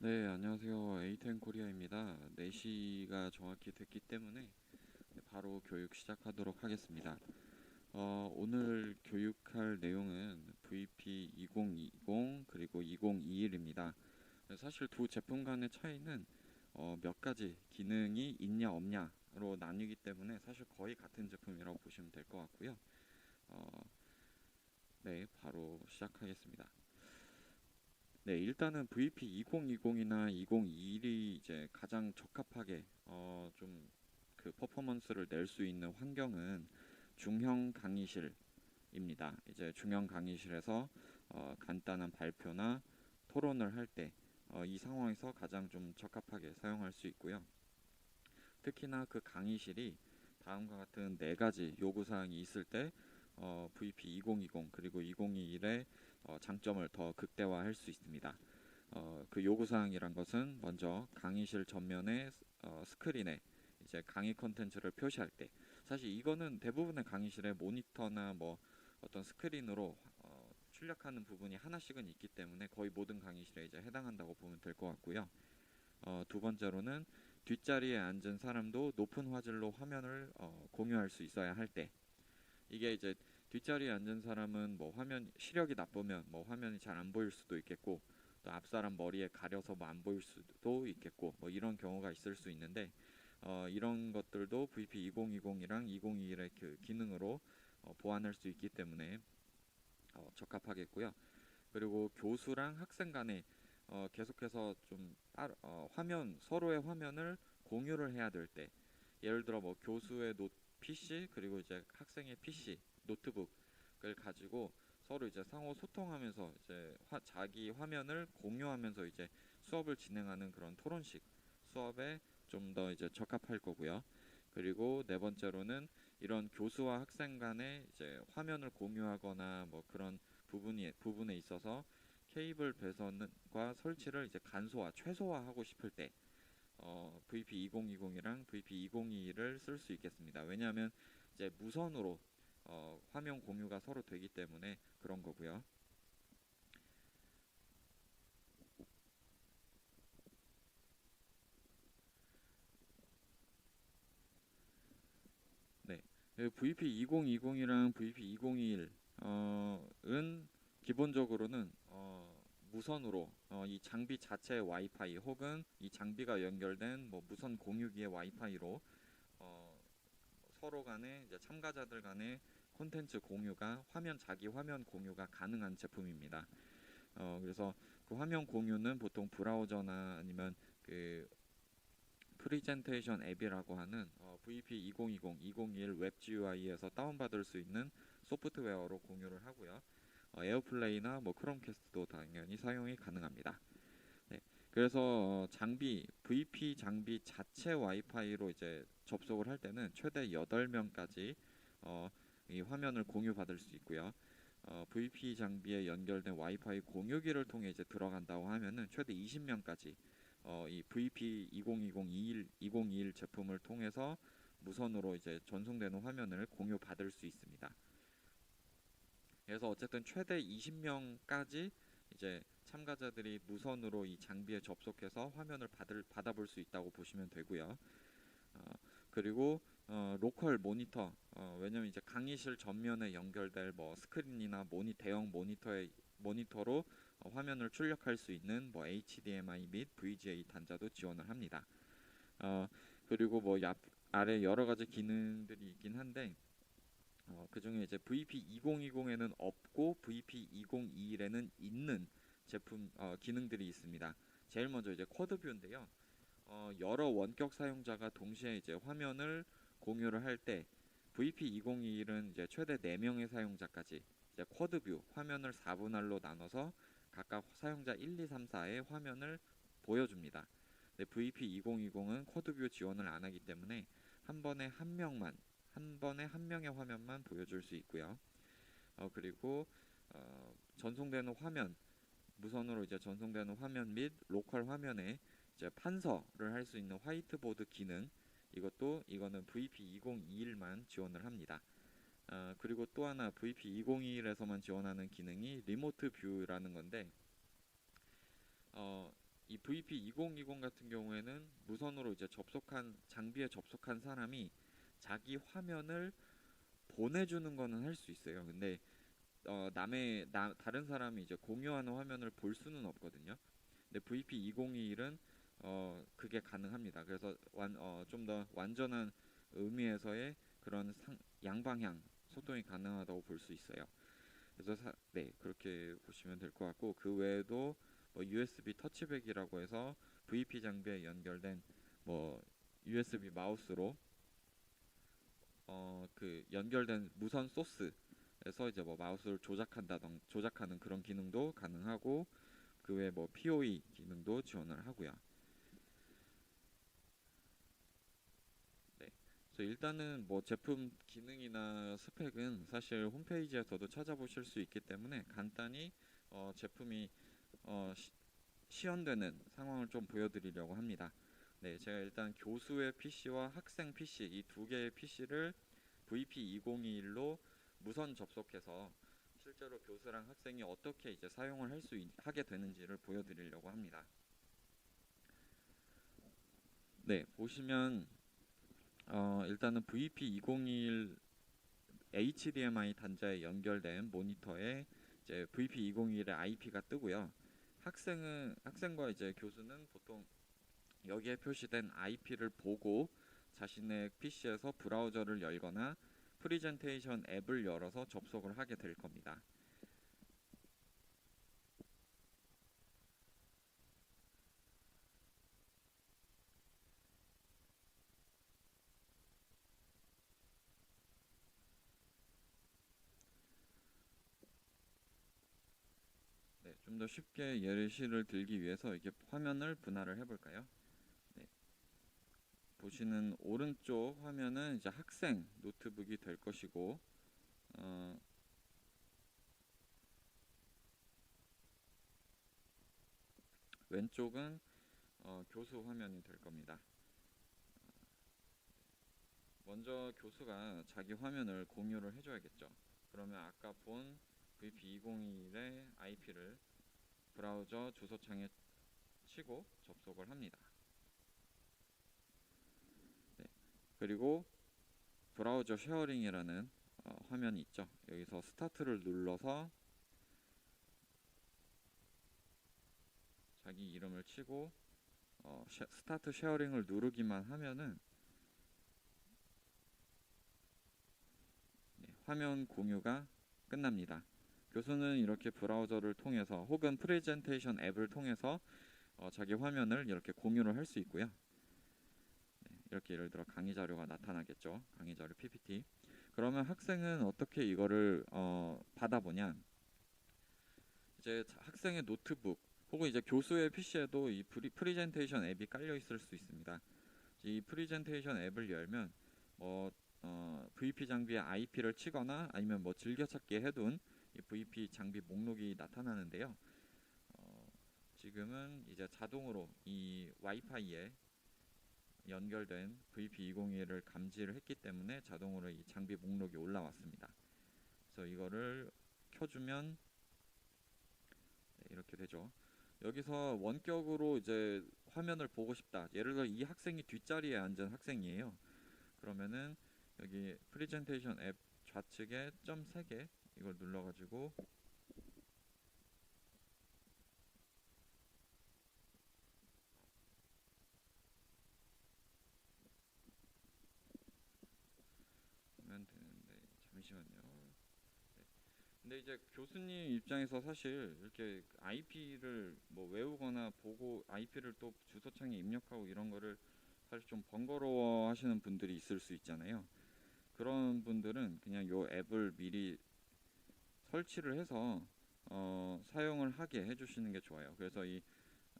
네, 안녕하세요. 에이텐 코리아입니다. 4시가 정확히 됐기 때문에 바로 교육 시작하도록 하겠습니다. 어, 오늘 교육할 내용은 VP 2020 그리고 2021입니다. 사실 두 제품 간의 차이는 어, 몇 가지 기능이 있냐 없냐로 나뉘기 때문에 사실 거의 같은 제품이라고 보시면 될 것 같고요. 어, 네, 바로 시작하겠습니다. 네, 일단은 VP 2020이나 2021이 이제 가장 적합하게 어, 좀 그 퍼포먼스를 낼 수 있는 환경은 중형 강의실입니다. 이제 중형 강의실에서 어, 간단한 발표나 토론을 할때 어, 이 상황에서 가장 좀 적합하게 사용할 수 있고요. 특히나 그 강의실이 다음과 같은 네 가지 요구 사항이 있을 때 어, VP 2020 그리고 2021의 어, 장점을 더 극대화할 수 있습니다. 어, 그 요구 사항이란 것은 먼저 강의실 전면에 어, 스크린에 이제 강의 컨텐츠를 표시할 때 사실 이거는 대부분의 강의실에 모니터나 뭐 어떤 스크린으로 어, 출력하는 부분이 하나씩은 있기 때문에 거의 모든 강의실에 이제 해당한다고 보면 될 것 같고요. 어, 두 번째로는 뒷자리에 앉은 사람도 높은 화질로 화면을 어, 공유할 수 있어야 할 때 이게 이제 뒷자리에 앉은 사람은 뭐 화면 시력이 나쁘면 뭐 화면이 잘 안 보일 수도 있겠고 또 앞사람 머리에 가려서 뭐 안 보일 수도 있겠고 뭐 이런 경우가 있을 수 있는데 어, 이런 것들도 VP 2020이랑 2021의 그 기능으로 어, 보완할 수 있기 때문에 어, 적합하겠고요. 그리고 교수랑 학생 간에 어, 계속해서 좀 빠르, 어, 화면 서로의 화면을 공유를 해야 될 때 예를 들어 뭐 교수의 노 PC 그리고 이제 학생의 PC 노트북을 가지고 서로 이제 상호 소통하면서 이제 화, 자기 화면을 공유하면서 이제 수업을 진행하는 그런 토론식 수업에 좀 더 이제 적합할 거고요. 그리고 네 번째로는 이런 교수와 학생 간에 이제 화면을 공유하거나 뭐 그런 부분이 부분에 있어서 케이블 배선과 설치를 이제 간소화, 최소화하고 싶을 때 어, VP 2020이랑 VP 2021을 쓸 수 있겠습니다. 왜냐하면 이제 무선으로 어, 화면 공유가 서로 되기 때문에 그런 거고요. 네, VP 2020이랑 VP 2021 어, 은 기본적으로는 어, 무선으로 어, 이 장비 자체의 와이파이 혹은 이 장비가 연결된 뭐 무선 공유기의 와이파이로 어, 서로 간에 참가자들 간에 콘텐츠 공유가 화면 자기 화면 공유가 가능한 제품입니다. 어, 그래서 그 화면 공유는 보통 브라우저나 아니면 그 프리젠테이션 앱이라고 하는 어, VP 2020, 2021 웹 GUI에서 다운받을 수 있는 소프트웨어로 공유를 하고요. 어, 에어플레이나 뭐 크롬캐스트도 당연히 사용이 가능합니다. 네, 그래서 어, 장비 VP 장비 자체 와이파이로 이제 접속을 할 때는 최대 8명까지 어, 이 화면을 공유 받을 수 있고요. 어, VP 장비에 연결된 와이파이 공유기를 통해 이제 들어간다고 하면은 최대 20명까지 어, 이 VP 2020 21 2021 제품을 통해서 무선으로 이제 전송되는 화면을 공유 받을 수 있습니다. 그래서 어쨌든 최대 20명까지 이제 참가자들이 무선으로 이 장비에 접속해서 화면을 받을 받아볼 수 있다고 보시면 되고요. 어, 그리고 어, 로컬 모니터 어, 왜냐면 이제 강의실 전면에 연결될 뭐 스크린이나 모니 대형 모니터의 모니터로 어, 화면을 출력할 수 있는 뭐 HDMI 및 VGA 단자도 지원을 합니다. 어, 그리고 뭐 야, 아래 여러 가지 기능들이 있긴 한데 어, 그 중에 이제 VP 2020에는 없고 VP 2021에는 있는 제품 어, 기능들이 있습니다. 제일 먼저 이제 쿼드 뷰인데요. 어, 여러 원격 사용자가 동시에 이제 화면을 공유를 할 때 VP 2021은 이제 최대 4명의 사용자까지 이제 쿼드 뷰 화면을 4분할로 나눠서 각각 사용자 1, 2, 3, 4의 화면을 보여줍니다. 근데 VP 2020은 쿼드 뷰 지원을 안 하기 때문에 한 번에 한 명만 한 번에 한 명의 화면만 보여줄 수 있고요. 어, 그리고 어, 전송되는 화면 무선으로 이제 전송되는 화면 및 로컬 화면에 이제 판서를 할 수 있는 화이트보드 기능 이것도 이거는 VP 2021만 지원을 합니다. 어, 그리고 또 하나 VP 2021에서만 지원하는 기능이 리모트 뷰라는 건데 어, 이 VP 2020 같은 경우에는 무선으로 이제 접속한 장비에 접속한 사람이 자기 화면을 보내주는 거는 할 수 있어요. 근데 어, 남의 나, 다른 사람이 이제 공유하는 화면을 볼 수는 없거든요. 근데 VP 2021은 어, 그게 가능합니다. 그래서 완, 어, 좀 더 완전한 의미에서의 그런 상, 양방향 소통이 가능하다고 볼 수 있어요. 그래서 사, 네 그렇게 보시면 될 것 같고 그 외에도 뭐 USB 터치백이라고 해서 VP 장비에 연결된 뭐 USB 마우스로 어 그 연결된 무선 소스에서 이제 뭐 마우스를 조작한다던 조작하는 그런 기능도 가능하고 그 외에 뭐 PoE 기능도 지원을 하고요. 네. 그래서 일단은 뭐 제품 기능이나 스펙은 사실 홈페이지에서도 찾아보실 수 있기 때문에 간단히 어 제품이 어 시, 시연되는 상황을 좀 보여드리려고 합니다. 네, 제가 일단 교수의 PC와 학생 PC 이 두 개의 PC를 VP2021로 무선 접속해서 실제로 교수랑 학생이 어떻게 이제 사용을 할 수 하게 되는지를 보여드리려고 합니다. 네, 보시면 어, 일단은 VP201 HDMI 단자에 연결된 모니터에 이제 VP201의 IP가 뜨고요. 학생은 학생과 이제 교수는 보통 여기에 표시된 IP를 보고 자신의 PC에서 브라우저를 열거나 프리젠테이션 앱을 열어서 접속을 하게 될 겁니다. 네, 좀 더 쉽게 예시를 들기 위해서 이게 화면을 분할을 해볼까요? 네. 보시는 오른쪽 화면은 이제 학생 노트북이 될 것이고, 어, 왼쪽은 어, 교수 화면이 될 겁니다. 먼저 교수가 자기 화면을 공유를 해줘야겠죠. 그러면 아까 본 VP201의 IP를 브라우저 주소창에 치고 접속을 합니다. 네. 그리고 브라우저 쉐어링이라는 어, 화면이 있죠. 여기서 스타트를 눌러서 자기 이름을 치고 어, 쉐, 스타트 쉐어링을 누르기만 하면은 네, 화면 공유가 끝납니다. 교수는 이렇게 브라우저를 통해서 혹은 프레젠테이션 앱을 통해서 어, 자기 화면을 이렇게 공유를 할 수 있고요. 네, 이렇게 예를 들어 강의 자료가 나타나겠죠. 강의 자료 PPT. 그러면 학생은 어떻게 이거를 어, 받아보냐? 이제 학생의 노트북 혹은 이제 교수의 PC에도 이 프리, 프리젠테이션 앱이 깔려 있을 수 있습니다. 이 프리젠테이션 앱을 열면 뭐 어, VP 장비에 IP를 치거나 아니면 뭐 즐겨찾기 해둔 이 VP 장비 목록이 나타나는데요. 어, 지금은 이제 자동으로 이 와이파이에 연결된 VP201을 감지를 했기 때문에 자동으로 이 장비 목록이 올라왔습니다. 그래서 이거를 켜주면 네, 이렇게 되죠. 여기서 원격으로 이제 화면을 보고 싶다. 예를 들어 이 학생이 뒷자리에 앉은 학생이에요. 그러면은 여기 프리젠테이션 앱 좌측에 점 3개 이걸 눌러가지고 하면 되는데 잠시만요. 네. 근데 이제 교수님 입장에서 사실 이렇게 IP를 뭐 외우거나 보고 IP를 또 주소창에 입력하고 이런 거를 사실 좀 번거로워 하시는 분들이 있을 수 있잖아요. 그런 분들은 그냥 요 앱을 미리 설치를 해서 어, 사용을 하게 해주시는 게 좋아요. 그래서 이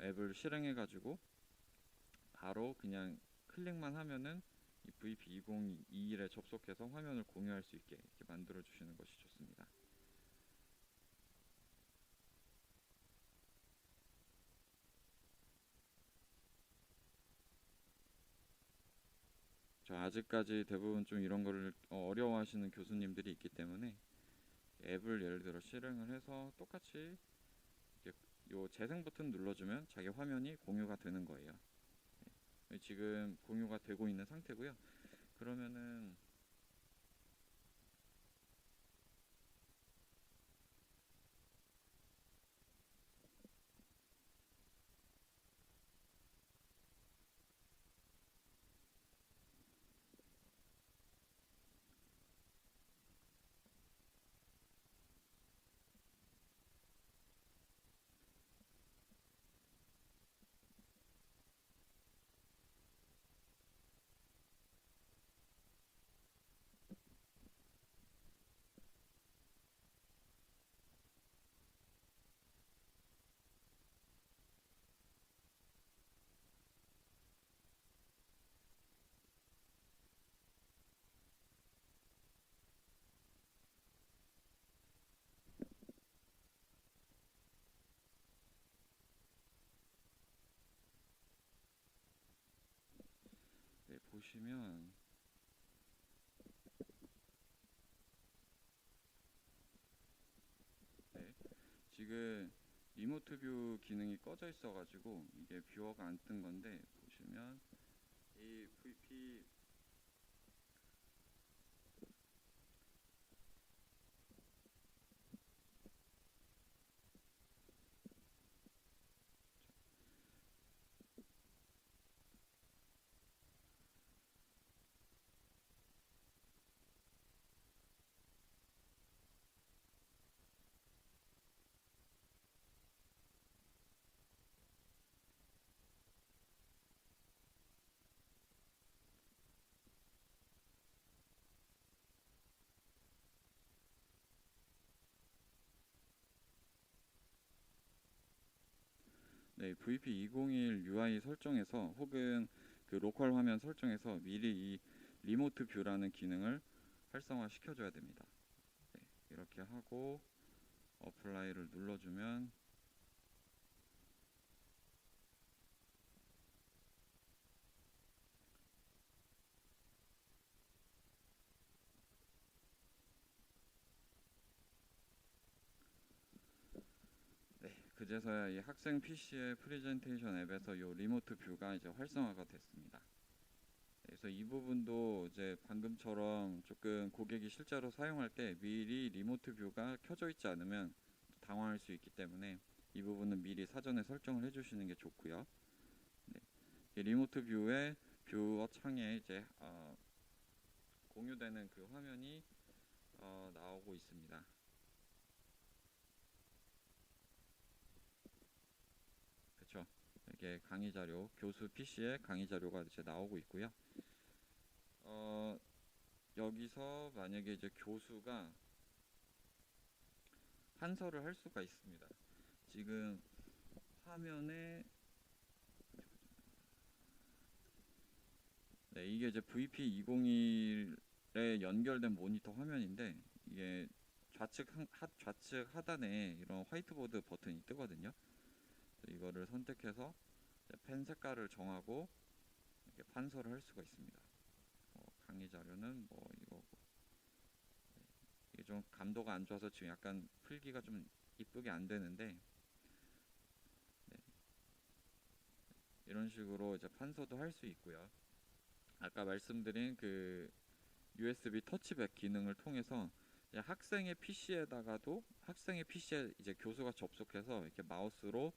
앱을 실행해 가지고 바로 그냥 클릭만 하면은 이 VP2021에 접속해서 화면을 공유할 수 있게 이렇게 만들어 주시는 것이 좋습니다. 저 아직까지 대부분 좀 이런 거를 어, 어려워하시는 교수님들이 있기 때문에 앱을 예를 들어 실행을 해서 똑같이 요 재생 버튼 눌러주면 자기 화면이 공유가 되는 거예요. 네, 지금 공유가 되고 있는 상태고요. 그러면은 네, 보시면 네, 지금 리모트 뷰 기능이 꺼져 있어 가지고 이게 뷰어가 안 뜬 건데 보시면 이 VP 네, VP201 UI 설정에서 혹은 그 로컬 화면 설정에서 미리 이 리모트 뷰라는 기능을 활성화 시켜줘야 됩니다. 네, 이렇게 하고 어플라이를 눌러주면 네, 그제서야 이 학생 PC의 프레젠테이션 앱에서 이 리모트 뷰가 이제 활성화가 됐습니다. 네, 그래서 이 부분도 이제 방금처럼 조금 고객이 실제로 사용할 때 미리 리모트 뷰가 켜져 있지 않으면 당황할 수 있기 때문에 이 부분은 미리 사전에 설정을 해주시는 게 좋고요. 네, 이 리모트 뷰의 뷰어 창에 이제 어, 공유되는 그 화면이 어, 나오고 있습니다. 그렇죠. 이게 강의 자료, 교수 PC에 강의 자료가 이제 나오고 있고요. 어, 여기서 만약에 이제 교수가 판서를 할 수가 있습니다. 지금 화면에 네, 이게 이제 VP201에 연결된 모니터 화면인데 이게 좌측 한, 하, 좌측 하단에 이런 화이트보드 버튼이 뜨거든요. 이거를 선택해서 펜 색깔을 정하고 이렇게 판서를 할 수가 있습니다. 어, 강의 자료는 뭐 이거고 네, 이게 좀 감도가 안 좋아서 지금 약간 풀기가 좀 이쁘게 안 되는데 네. 이런 식으로 이제 판서도 할 수 있고요. 아까 말씀드린 그 USB 터치백 기능을 통해서 학생의 PC에다가도 학생의 PC에 이제 교수가 접속해서 이렇게 마우스로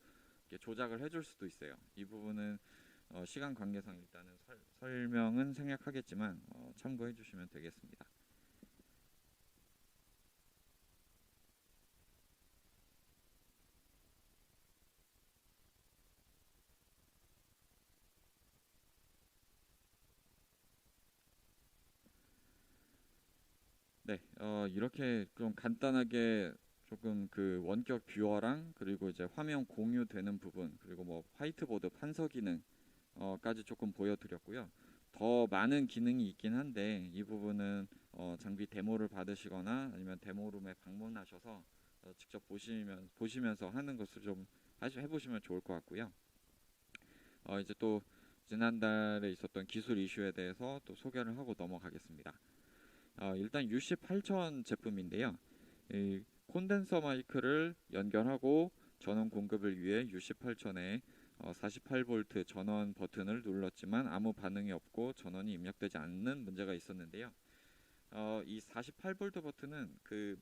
조작을 해줄 수도 있어요. 이 부분은 어, 시간 관계상 일단은 설, 설명은 생략하겠지만 어, 참고해 주시면 되겠습니다. 네, 어, 이렇게 좀 간단하게 조금 그 원격 뷰어랑 그리고 이제 화면 공유되는 부분 그리고 뭐 화이트보드 판서 기능까지 조금 보여드렸고요. 더 많은 기능이 있긴 한데 이 부분은 어, 장비 데모를 받으시거나 아니면 데모룸에 방문하셔서 어, 직접 보시면 보시면서 하는 것을 좀 하시, 해보시면 좋을 것 같고요. 어, 이제 또 지난달에 있었던 기술 이슈에 대해서 또 소개를 하고 넘어가겠습니다. 어, 일단 UC8000 제품인데요. 이 콘덴서 마이크를 연결하고 전원 공급을 위해 U18천에 어, 48V 전원 버튼을 눌렀지만 아무 반응이 없고 전원이 입력되지 않는 문제가 있었는데요. 어, 이 48V 버튼은 그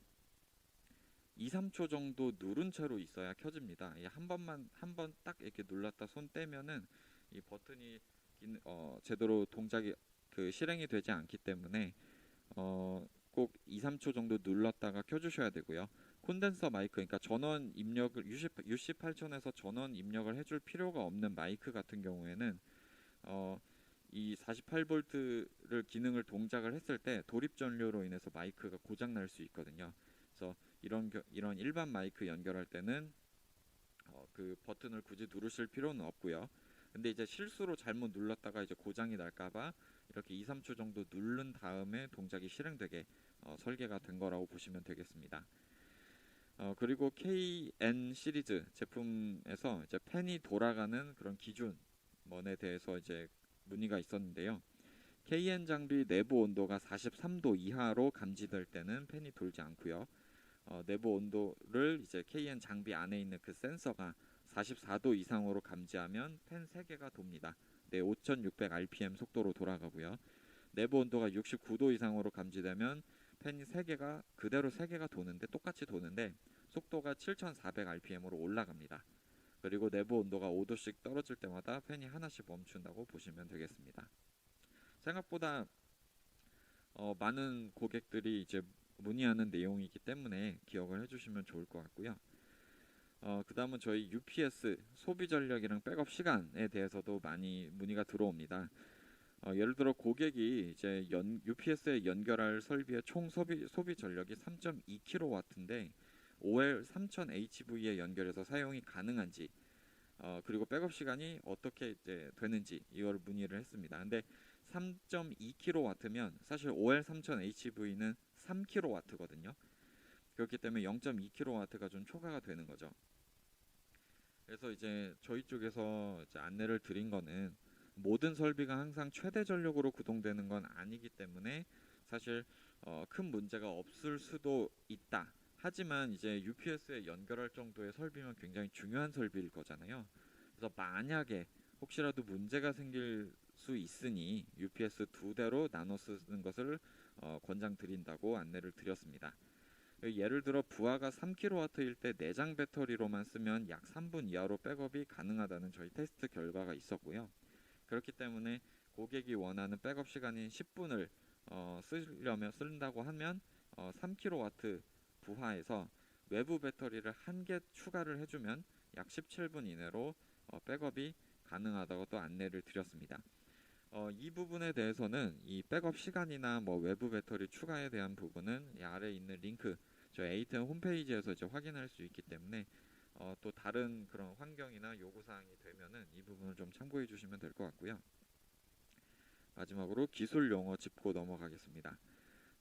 2, 3초 정도 누른 채로 있어야 켜집니다. 이한 번만 한 번 딱 이렇게 눌렀다 손 떼면은 이 버튼이 긴- 어, 제대로 동작이 그 실행이 되지 않기 때문에 어, 꼭 2, 3초 정도 눌렀다가 켜주셔야 되고요. 콘덴서 마이크, 그러니까 전원 입력을 UC, UC8000에서 전원 입력을 해줄 필요가 없는 마이크 같은 경우에는 어, 이 48V를 기능을 동작을 했을 때 돌입 전류로 인해서 마이크가 고장 날 수 있거든요. 그래서 이런 겨- 이런 일반 마이크 연결할 때는 어, 그 버튼을 굳이 누르실 필요는 없고요. 근데 이제 실수로 잘못 눌렀다가 이제 고장이 날까봐 이렇게 2, 3초 정도 누른 다음에 동작이 실행되게 어, 설계가 된 거라고 보시면 되겠습니다. 어, 그리고 KN 시리즈 제품에서 이제 팬이 돌아가는 그런 기준원에 대해서 이제 문의가 있었는데요. KN 장비 내부 온도가 43도 이하로 감지될 때는 팬이 돌지 않고요. 어, 내부 온도를 이제 KN 장비 안에 있는 그 센서가 44도 이상으로 감지하면 팬 3개가 돕니다. 네, 5600 RPM 속도로 돌아가고요. 내부 온도가 69도 이상으로 감지되면 팬이 3개가 그대로 3개가 도는데 똑같이 도는데 속도가 7400 RPM으로 올라갑니다. 그리고 내부 온도가 5도씩 떨어질 때마다 팬이 하나씩 멈춘다고 보시면 되겠습니다. 생각보다 어, 많은 고객들이 이제 문의하는 내용이기 때문에 기억을 해주시면 좋을 것 같고요. 어, 그 다음은 저희 UPS 소비 전력이랑 백업 시간에 대해서도 많이 문의가 들어옵니다. 어, 예를 들어 고객이 이제 연, UPS에 연결할 설비의 총 소비, 소비 전력이 3.2kW인데 OL 3000HV에 연결해서 사용이 가능한지 어, 그리고 백업 시간이 어떻게 이제 되는지 이걸 문의를 했습니다. 근데 3.2kW면 사실 OL 3000HV는 3kW거든요. 그렇기 때문에 0.2kW가 좀 초과가 되는 거죠. 그래서 이제 저희 쪽에서 이제 안내를 드린 거는 모든 설비가 항상 최대 전력으로 구동되는 건 아니기 때문에 사실 어, 큰 문제가 없을 수도 있다. 하지만 이제 UPS에 연결할 정도의 설비면 굉장히 중요한 설비일 거잖아요. 그래서 만약에 혹시라도 문제가 생길 수 있으니 UPS 두 대로 나눠 쓰는 것을 어, 권장드린다고 안내를 드렸습니다. 예를 들어 부하가 3kW일 때 내장 배터리로만 쓰면 약 3분 이하로 백업이 가능하다는 저희 테스트 결과가 있었고요. 그렇기 때문에 고객이 원하는 백업 시간인 10분을 어, 쓰려면 쓴다고 하면 어, 3kW 부하에서 외부 배터리를 한 개 추가를 해주면 약 17분 이내로 어, 백업이 가능하다고 또 안내를 드렸습니다. 어, 이 부분에 대해서는 이 백업 시간이나 뭐 외부 배터리 추가에 대한 부분은 이 아래 에 있는 링크 저 에이텐 홈페이지에서 이제 확인할 수 있기 때문에 어, 또 다른 그런 환경이나 요구 사항이 되면은 이 부분을 좀 참고해 주시면 될 것 같고요. 마지막으로 기술 용어 짚고 넘어가겠습니다.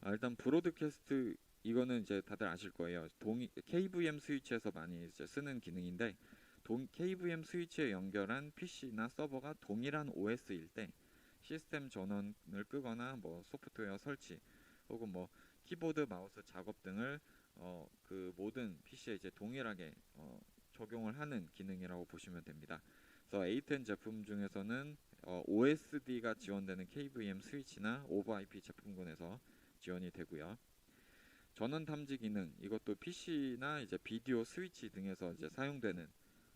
아, 일단 브로드캐스트 이거는 이제 다들 아실 거예요. 동이 KVM 스위치에서 많이 쓰는 기능인데 동, KVM 스위치에 연결한 PC나 서버가 동일한 OS일 때 시스템 전원을 끄거나 뭐 소프트웨어 설치 혹은 뭐 키보드 마우스 작업 등을 어, 그 모든 PC에 이제 동일하게 어, 적용을 하는 기능이라고 보시면 됩니다. 그래서 A10 제품 중에서는 어, OSD가 지원되는 KVM 스위치나 오버 IP 제품군에서 지원이 되고요. 전원 탐지 기능 이것도 PC나 이제 비디오 스위치 등에서 이제 사용되는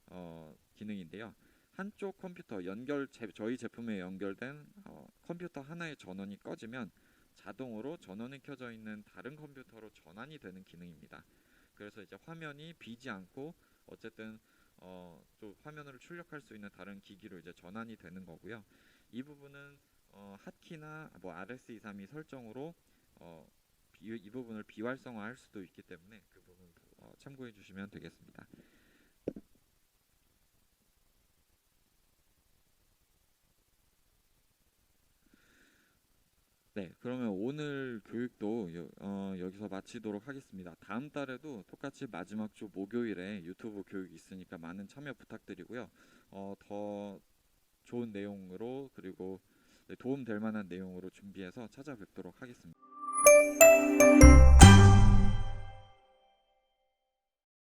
어, 기능인데요. 한쪽 컴퓨터 연결 제, 저희 제품에 연결된 어, 컴퓨터 하나의 전원이 꺼지면 자동으로 전원이 켜져 있는 다른 컴퓨터로 전환이 되는 기능입니다. 그래서 이제 화면이 비지 않고 어쨌든 어, 또 화면으로 출력할 수 있는 다른 기기로 이제 전환이 되는 거고요. 이 부분은 어, 핫키나 뭐 RS232 설정으로 어, 비, 이 부분을 비활성화할 수도 있기 때문에 그 부분 어, 참고해 주시면 되겠습니다. 네, 그러면 오늘 교육도 여, 어, 여기서 마치도록 하겠습니다. 다음 달에도 똑같이 마지막 주 목요일에 유튜브 교육이 있으니까 많은 참여 부탁드리고요. 어, 더 좋은 내용으로 그리고 네, 도움 될 만한 내용으로 준비해서 찾아뵙도록 하겠습니다.